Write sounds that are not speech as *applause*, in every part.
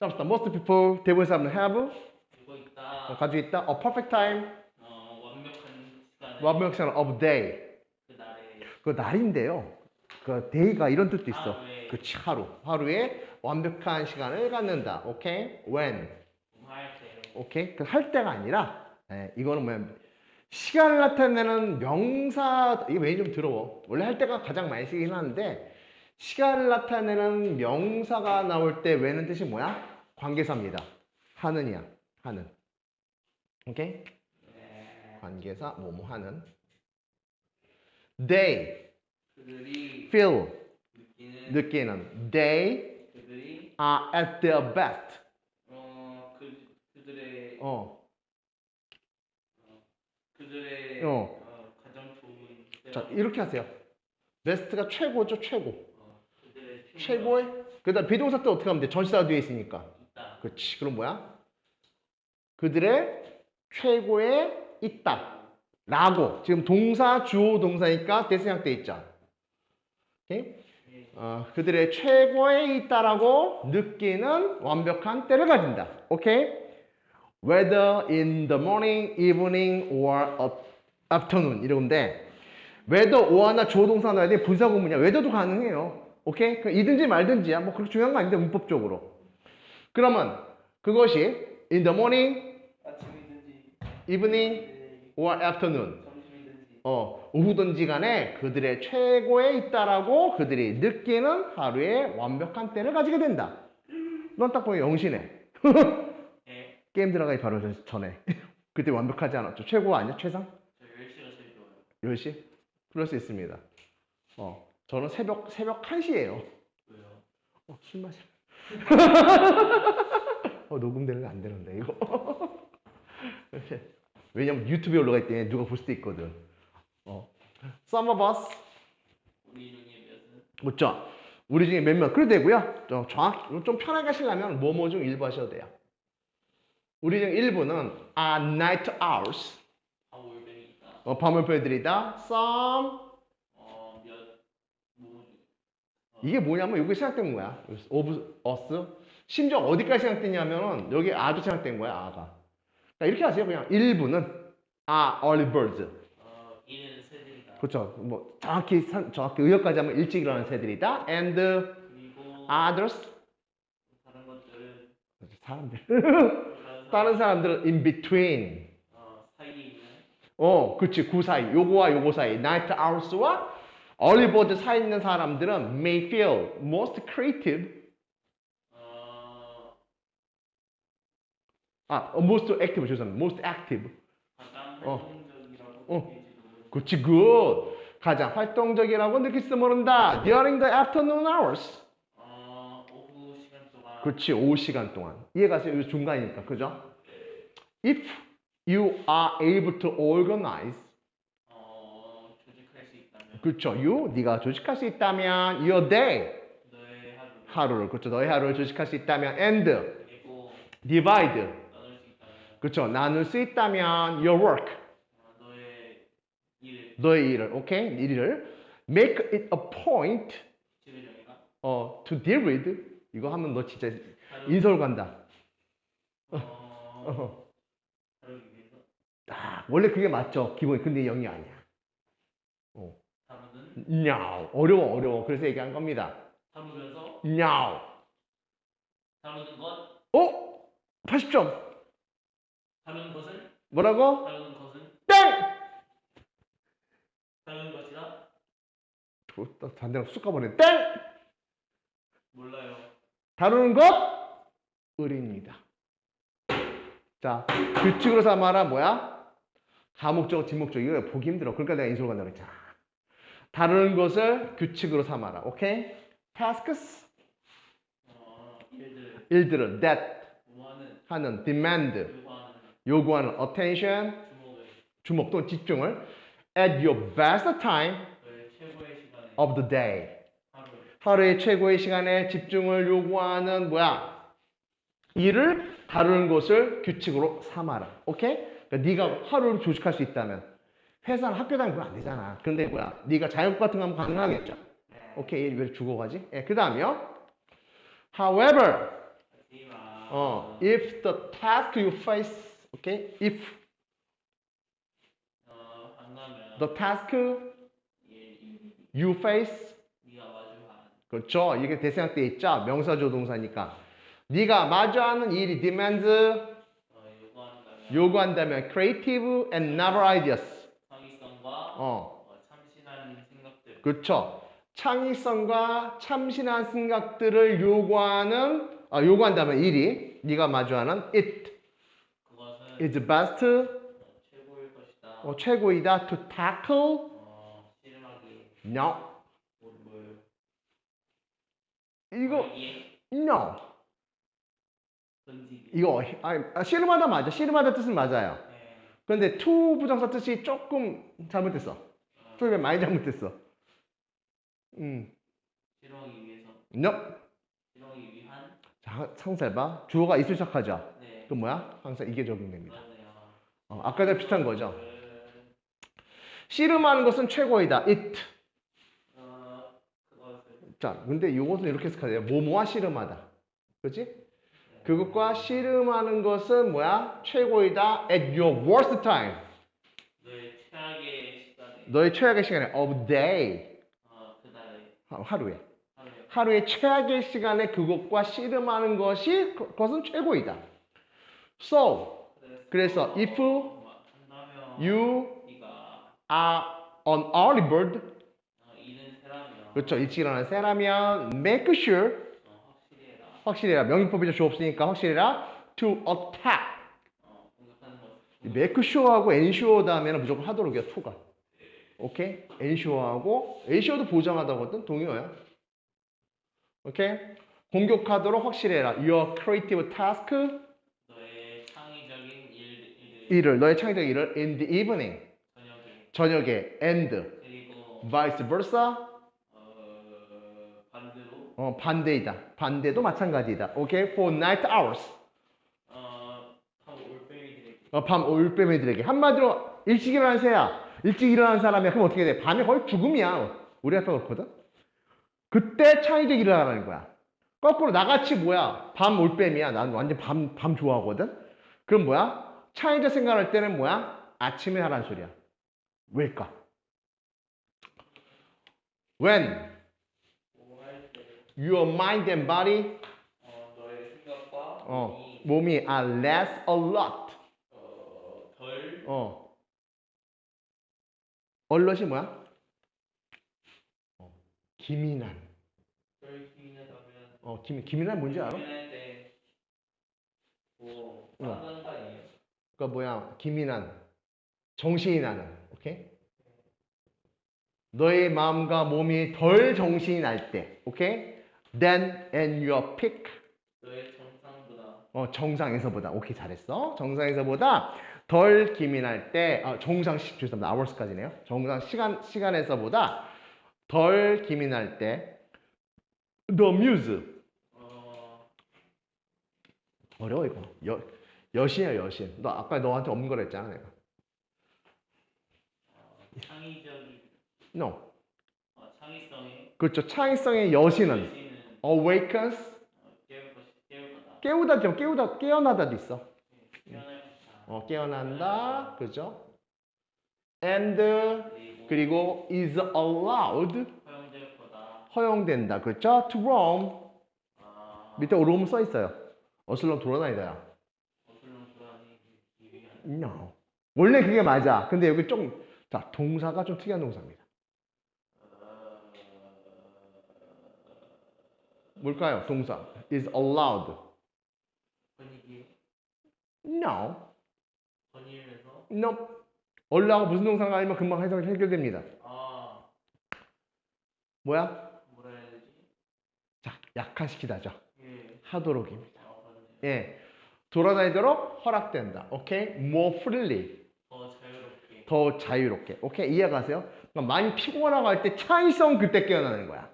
잡시다. Most people 대부분 사람은 have 있다. 어, 가지고 있다. A perfect time 어, 완벽한 시간에 완벽한 시간 of day 그 날에 그 날인데요. 그 day가 이런 뜻도 있어. 하루에 그치 하루 하루에 완벽한 시간을 갖는다. 오케이 when 할 때. 오케이 그 할 때가 아니라 예, 이거는 뭐야 시간을 나타내는 명사 이게 왜좀 더러워 원래 할 때가 가장 많이 쓰긴 하는데 시간을 나타내는 명사가 나올 때 왜는 뜻이 뭐야 관계사입니다. 하는이야 하는. 오케이? 네. 관계사 뭐뭐 하는? They feel 느끼는 they are at their best. 어, 그 그들의 어. 그들의 어. 어, 가장 좋은 자 이렇게 하세요. 베스트가 최고죠 최고. 어, 최고의? 그다음 비동사 때 어떻게 하면 돼? 전치사가 뒤에 있으니까. 그렇지. 그럼 뭐야? 그들의 최고에 있다. 라고 지금 동사 주어 동사니까 대세형돼 있죠. 오케이? 네. 어, 그들의 최고에 있다라고 느끼는 완벽한 때를 가진다. 오케이? Whether in the morning, evening, or afternoon 이러는데 whether or나 주어 동사 나야 돼 분사 구문이야. whether도 가능해요. 오케이? 그 이든지 말든지야. 뭐 그렇게 중요한 거 아닌데 문법적으로. 그러면 그것이 in the morning, evening, 네, or afternoon 어, 오후든지 간에 그들의 최고에 있다라고 그들이 느끼는 하루의 완벽한 때를 가지게 된다. 넌 딱 보면 영신해. 네. 게임 들어가기 바로 전- 전에. *laughs* 그때 완벽하지 않았죠. 최고 아니야? 최상? 저 10시가 제일 좋아요. 10시? 그럴 수 있습니다. 어, 저는 새벽, 새벽 1시에요. 왜요? 어, 술 마셔. 어, 녹음되는 거안 되는데, 이거. *laughs* 왜냐면 유튜브에 올라가 있더니 누가 볼 수도 있거든. 어. Some of us 우리 중에 몇은 묻죠. 우리 중에 몇몇 그래도 되고요. 좀 정확 좀 편하게 하시려면 뭐뭐 중 일부 하셔도 돼요. 우리 중 일부는 are night hours. 어, 밤을 보여드리다. Some 어, 몇 뭐, 어, 이게 뭐냐면 여기 생각된 거야. of us 심지어 어디까지 생각되냐면은 여기 아도 생각된 거야 아가. 그러니까 이렇게 하세요. 그냥 일부는 are early birds. 어. 그렇죠. 뭐 정확히 산- 정확히 의역까지 하면 일찍 일어나는 새들이다. And others 다른 것들은 사람들 *laughs* 다른 사람들은 in between. 어, 사이에 있는 어, 그렇지. 그 사이. 요거와 요거 사이. night hours와 bird 사이 있는 사람들은 may feel most creative. 어, 아, most active 죄송합니다. most active. 어. 어. 그렇지. good. 가장 활동적이라고 느낄지도 모른다. during the afternoon hours. 어, 오후 시간 동안 그렇지. 오후 시간 동안. 이해가세요? 이 중간이니까. 그죠? if you are able to organize 어, 수 그렇죠. you 네가 조직할 수 있다면 your day 너의 하루 하루 를 그렇죠. 너의 하루를 조직할 수 있다면 and 그리고 divide 나눌 수 있다면 그렇죠. 나눌 수 있다면 your work 어, 너의 일을 너의 일을 오케이 일을 make it a point 어 to deal with 이거 하면 너 진짜 인서울 간다. 어, *laughs* 어. 아, 원래 그게 맞죠. 기본 근데 영이 아니야. 어. now 어려워 어려워. 그래서 얘기한 겁니다. 다루면서 now 다루는 것 어? 80점. 다루는 것을 뭐라고? 다루는 것은 땡! 다루는 것이다 또 반대로 쑥 가버리네. 땡! 몰라요 다루는 것 의리입니다. 자, 규칙으로 삼아라 뭐야? 가목적, 뒷목적 이거 보기 힘들어. 그러니까 내가 간다고 했잖아. 다루는 것을 규칙으로 삼아라. 오케이? tasks 어, 일들 일들을 that 하는 demand 요구하는 요구하는 attention 주목을 주목 또는 집중을 at your best time 너의 최고의 시간에 of the day 하루 하루의 최고의 시간에 집중을 요구하는 뭐야? 일을 다루는 것을 규칙으로 삼아라. 오케이? 그러니까 네가 하루를 조직할 수 있다면 회사는 학교 다니면 안 되잖아. 근데 뭐야? 네가 자영업 같은 거 하면 가능하겠죠. 오케이. 왜 죽어가지? 예, 그 다음이요. However, 어, if the task you face, okay, if the task you face, 그렇죠. 이게 대생학 때 있죠. 명사조 동사니까. 네가 마주하는 일이 demands 어, 요구한다면 creative and novel ideas. 어, 어, 참신한 생각들. 그렇죠. 창의성과 참신한 생각들을 요구하는 아, 요구한다면 일이 네가 마주하는 it. 그것은 is best 어, 최고일 것이다. 어, 최고이다. To tackle. 어, 씨름하기 no 뭐, 뭘 이거 이해 no. 던지기. 이거 아, 씨름하다 맞아. 씨름하다 뜻은 맞아요. 네. 그런데 to 부정사 뜻이 조금 잘못됐어. 어, 조금 많이 잘못됐어. 음. 씨름하기 위해서? No. 씨름하기 위한? 자 상세 봐. 주어가 있을 시작하죠 네. 그 뭐야? 항상 이게 적용됩니다. 맞네요. 어, 아까랑 비슷한 거죠? 그, 씨름하는 것은 최고이다. it. 어, 그것을. 자 근데 이것은 이렇게 해석하세요. 뭐뭐와 씨름하다. 그렇지 그것과 씨름하는 것은 뭐야? 최고이다 at your worst time. 너의 최악의 시간에. 너의 최악의 시간에 of day. 어, 그날에. 하- 하루에. 하루에. 하루의 최악의 시간에 그것과 씨름하는 것이 그- 그것은 최고이다. So 그래서 if 뭐 you are an early bird. 어, 그렇죠. 일찍 일어나는 새라면 make sure 어, 해라. 확실해라. 명령법이죠 주 없으니까 확실해라. To attack. Make sure하고 ensure 다음에는 무조건 하도록이야 to가. 오케이? ensure하고 ensure도 보장하다거든 동의어야. 오케이? 공격하도록 확실해라. Your creative task. 너의 창의적인 일, 일을 일을. 너의 창의적 일을 in the evening. 저녁에. 저녁에. And 그리고 vice versa 어, 반대이다. 반대도 마찬가지이다. 오케이 for night hours. 어, 하고 올빼미들에게. 어, 밤 올빼미들에게. 한마디로 일찍 일어난 새야 일찍 일어난 사람이야 그럼 어떻게 돼? 밤에 거의 죽음이야. 우리 아까 그렇거든. 그때 창의적 일을 하라는 거야. 거꾸로 나같이 뭐야? 밤 올빼미야. 난 완전 밤, 밤 좋아하거든. 그럼 뭐야? 창의적 생각할 때는 뭐야? 아침에 하라는 소리야. 왜일까? When your mind and body 어, 너의 생각과 어, 몸이 몸이 are less alert 어, 덜 어. 얼럿이 뭐야? 어, 기민한. 덜 기민하다면 어, 기민, 기민한 뭔지 알아? 기민할 때 뭐, 어. 한다는 거 아니에요? 그러니까 뭐야? 기민한. 정신이 나는. 오케이? 너의 마음과 몸이 덜 정신이 날 때. 오케이? Then and your peak. 너의 정상보다 어, 정상에서보다. 오케이, 잘했어. 정상에서보다 덜 기민할 때, 아, 정상 시, 죄송합니다. hours까지네요. 정상 시간, 시간에서보다 덜 기민할 때, the muse. 어, 어려워, 이거. 여, 여신이야, 여신. 너 아까 너한테 없는 거라 했잖아, 내가. 어, 창의적인 No. 어, 창의성에 그렇죠. 창의성의 여신은 awakens. 거다 깨우다, 깨어나다도 있어. 어, 깨어난다. 그죠? and, 그리고 is allowed. 허용된다. 그렇죠? to roam. 아, 밑에 roam 써 있어요. 어슬렁 돌아다니다야. No. 원래 그게 맞아. 근데 여기 좀, 자, 동사가 좀 특이한 동사입니다. 뭘까요? 동사. is allowed. 번이기 No. 번일에서 No. allow가 무슨 동사가 아니면 금방 해석 해결됩니다. 아 뭐야? 뭐라 해야 되지? 자, 약화시키다죠. 예 하도록입니다. 아. 예. 돌아다니도록 허락된다. 오케이? more freely. 더 자유롭게 더 자유롭게. 오케이? 이해가세요? 그러니까 많이 피곤하고 할때 창의성 그때 깨어나는 거야.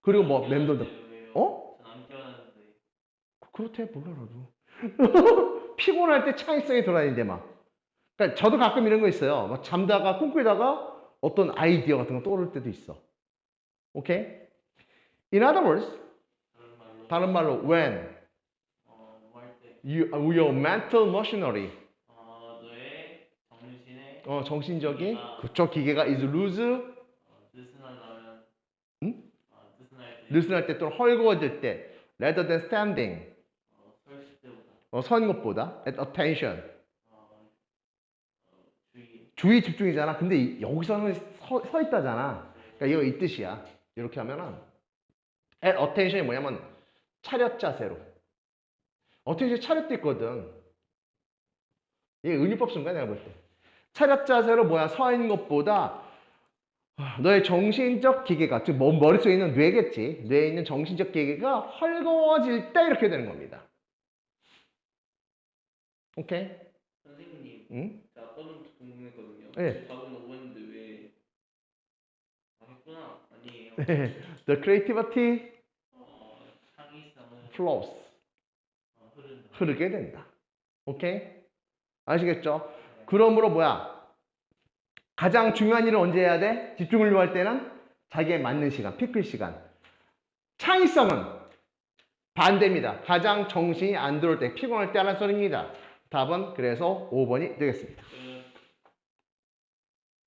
그리고 뭐 멤버들. 그렇대 몰라라도. *laughs* 피곤할 때 창의성이 돌아다니는데 막. 그러니까 저도 가끔 이런 거 있어요. 막 잠다가 꿈꾸다가 어떤 아이디어 같은 거 떠오를 때도 있어. 오케이? In other words 다른 말로 when. You, your mental machinery. 어, 정신적인 그쪽 기계가 is loose, 어, 느슨할 때 또는 헐거워질 때 rather than standing. 어, 어, 선 것보다 at attention. 어, 어, 주의 주의 집중이잖아. 근데 이- 여기서는 서, 서 있다잖아. 그러니까 이거 이 뜻이야. 이렇게 하면은 at attention이 뭐냐면 차렷 자세로. attention 차렷도 있거든. 이게 은유법 쓴 거야 내가 볼 때. 차렷 자세로 뭐야 서 있는 것보다 너의 정신적 기계가 즉 머- 머릿속에 있는 뇌겠지. 뇌에 있는 정신적 기계가 헐거워질 때 이렇게 되는 겁니다. 오케이? 선생님 응? 자 아까는 궁금했거든요 네. 답은 5번인데 왜 아, 했구나 아니에요 *laughs* The creativity 어, 창의성은 flows. 어, 흐른다 흐르게 된다. 오케이? 아시겠죠? 그러므로 뭐야? 가장 중요한 일을 언제 해야 돼? 집중을 요할 때는 자기에 맞는 시간, 피클 시간. 창의성은 반대입니다. 가장 정신이 안 들어올 때, 피곤할 때 하는 소리입니다. 답은 그래서 5번이 되겠습니다.